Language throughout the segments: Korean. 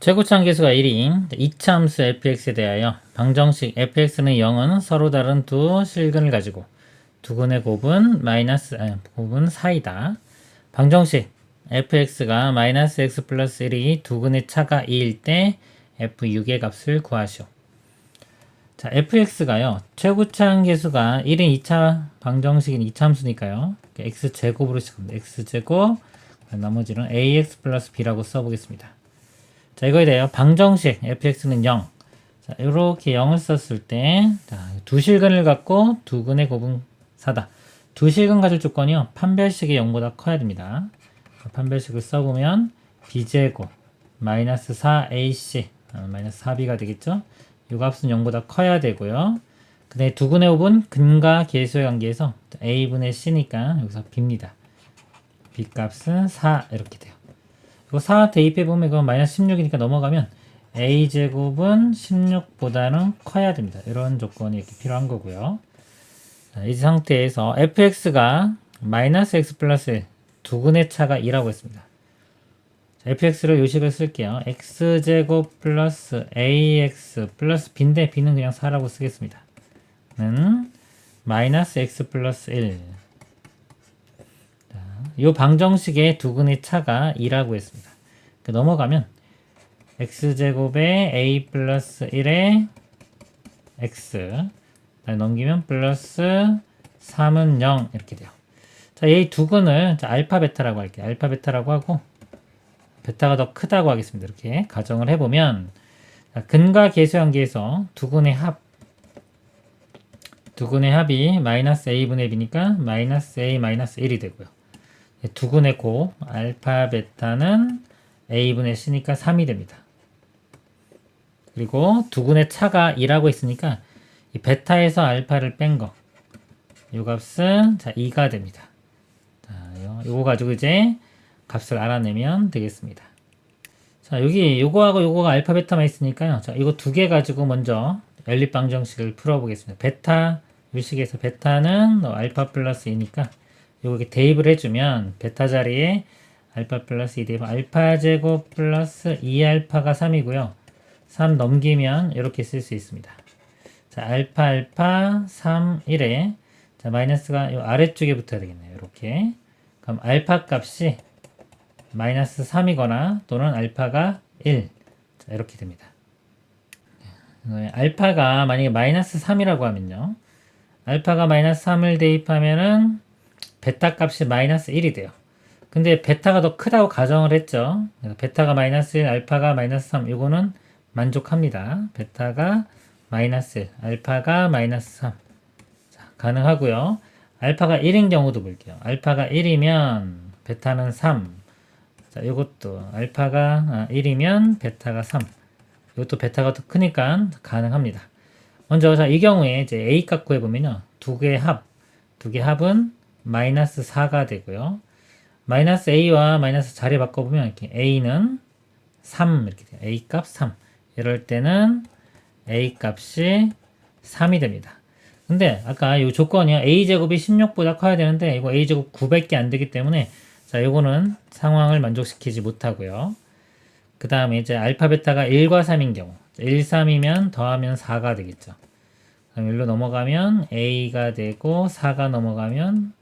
최고차항 계수가 1인 이차함수 fx에 대하여 방정식 fx는 0은 서로 다른 두 실근을 가지고 두근의 곱은 마이너스 아니, 곱은 4이다. 방정식 fx가 마이너스 x 플러스 1이 두근의 차가 2일 때 f6의 값을 구하시오. 자, fx가요. 최고차항 계수가 1인 2차 방정식인 이차함수니까요. x 제곱으로 시작합니다. x 제곱 나머지는 ax 플러스 b라고 써보겠습니다. 자, 이거에 대하여 방정식 fx는 0. 자, 이렇게 0을 썼을 때, 자, 두 실근을 갖고 두 근의 곱은 4다. 두 실근 가질 조건이요. 판별식이 0보다 커야 됩니다. 판별식을 써보면 b제곱 마이너스 4ac 아, 마이너스 4b가 되겠죠. 이 값은 0보다 커야 되고요. 그 다음에 두 근의 곱은 근과 계수의 관계에서 a분의 c니까 여기서 b입니다. b 값은 4 이렇게 돼요. 이거 4 대입해 보면 이거 마이너스 16이니까 넘어가면 a 제곱은 16보다는 커야 됩니다. 이런 조건이 이렇게 필요한 거고요. 자, 이 상태에서 fx가 마이너스 x 플러스 1, 두근의 차가 2라고 했습니다. 자, fx를 요식을 쓸게요. x제곱 플러스 ax 플러스 b인데 b는 그냥 4라고 쓰겠습니다. 는 마이너스 x 플러스 1. 이 방정식의 두근의 차가 2라고 했습니다. 그 넘어가면 x제곱에 a 플러스 1에 x 넘기면 플러스 3은 0 이렇게 돼요. 자, 이 두근을 자, 알파 베타라고 할게요. 알파 베타라고 하고 베타가 더 크다고 하겠습니다. 이렇게 가정을 해보면 자, 근과 계수 관계에서 두근의 합 두근의 합이 마이너스 a분의 b니까 마이너스 a 마이너스 1이 되고요. 두근의 곱 알파 베타는 a분의 c니까 3이 됩니다. 그리고 두근의 차가 2라고 했으니까 이 베타에서 알파를 뺀 거. 요 값은 자 2가 됩니다. 자, 요, 요거 가지고 이제 값을 알아내면 되겠습니다. 자, 여기 요거하고 요거가 알파 베타만 있으니까요. 자, 이거 두 개 가지고 먼저 연립 방정식을 풀어 보겠습니다. 베타 요식에서 베타는 뭐 알파 플러스 2니까 요거 이렇게 대입을 해주면 베타 자리에 알파 플러스 2 대입 알파 제곱 플러스 2알파가 3이고요. 3 넘기면 이렇게 쓸 수 있습니다. 자, 알파 알파 3 1에 자, 마이너스가 요 아래쪽에 붙어야 되겠네요. 이렇게. 그럼 알파 값이 마이너스 3이거나 또는 알파가 1. 자, 이렇게 됩니다. 네, 알파가 만약에 마이너스 3이라고 하면요. 알파가 마이너스 3을 대입하면은 베타 값이 마이너스 1이 돼요. 근데 베타가 더 크다고 가정을 했죠. 베타가 마이너스 1, 알파가 마이너스 3. 이거는 만족합니다. 베타가 마이너스 1, 알파가 마이너스 3. 자, 가능하고요. 알파가 1인 경우도 볼게요. 알파가 1이면 베타는 3. 자, 이것도 알파가 1이면 베타가 3. 이것도 베타가 더 크니까 가능합니다. 먼저 자, 이 경우에 이제 A 값 구해보면요. 두 개의 합, 두 개 합은 마이너스 4가 되고요. 마이너스 A와 마이너스 자리 바꿔보면 이렇게 A는 3 이렇게 돼요. A 값 3. 이럴 때는 A 값이 3이 됩니다. 근데 아까 이 조건이요. A제곱이 16보다 커야 되는데 이거 A제곱 900개 안 되기 때문에 자, 요거는 상황을 만족시키지 못하고요. 그 다음에 이제 알파 베타가 1과 3인 경우 1, 3이면 더하면 4가 되겠죠. 그럼 1로 넘어가면 A가 되고 4가 넘어가면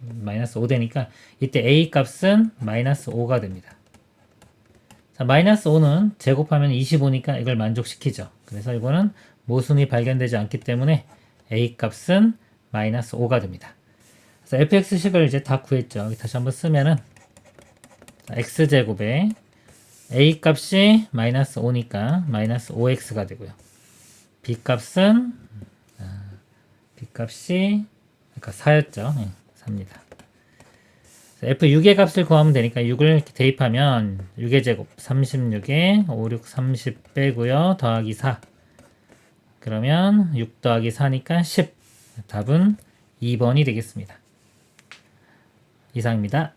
마이너스 5 되니까 이때 A 값은 마이너스 5가 됩니다. 자, 마이너스 5는 제곱하면 25니까 이걸 만족시키죠. 그래서 이거는 모순이 발견되지 않기 때문에 A 값은 마이너스 5가 됩니다. 그래서 fx식을 이제 다 구했죠. 다시 한번 쓰면은 x제곱에 a 값이 마이너스 5니까 마이너스 5x가 되고요. b 값은 b 값이 아까 4였죠. 네, 4입니다. f6의 값을 구하면 되니까 6을 이렇게 대입하면 6의 제곱 36에 5, 6, 30 빼고요. 더하기 4 그러면 6 더하기 4니까 10 답은 2번이 되겠습니다. 이상입니다.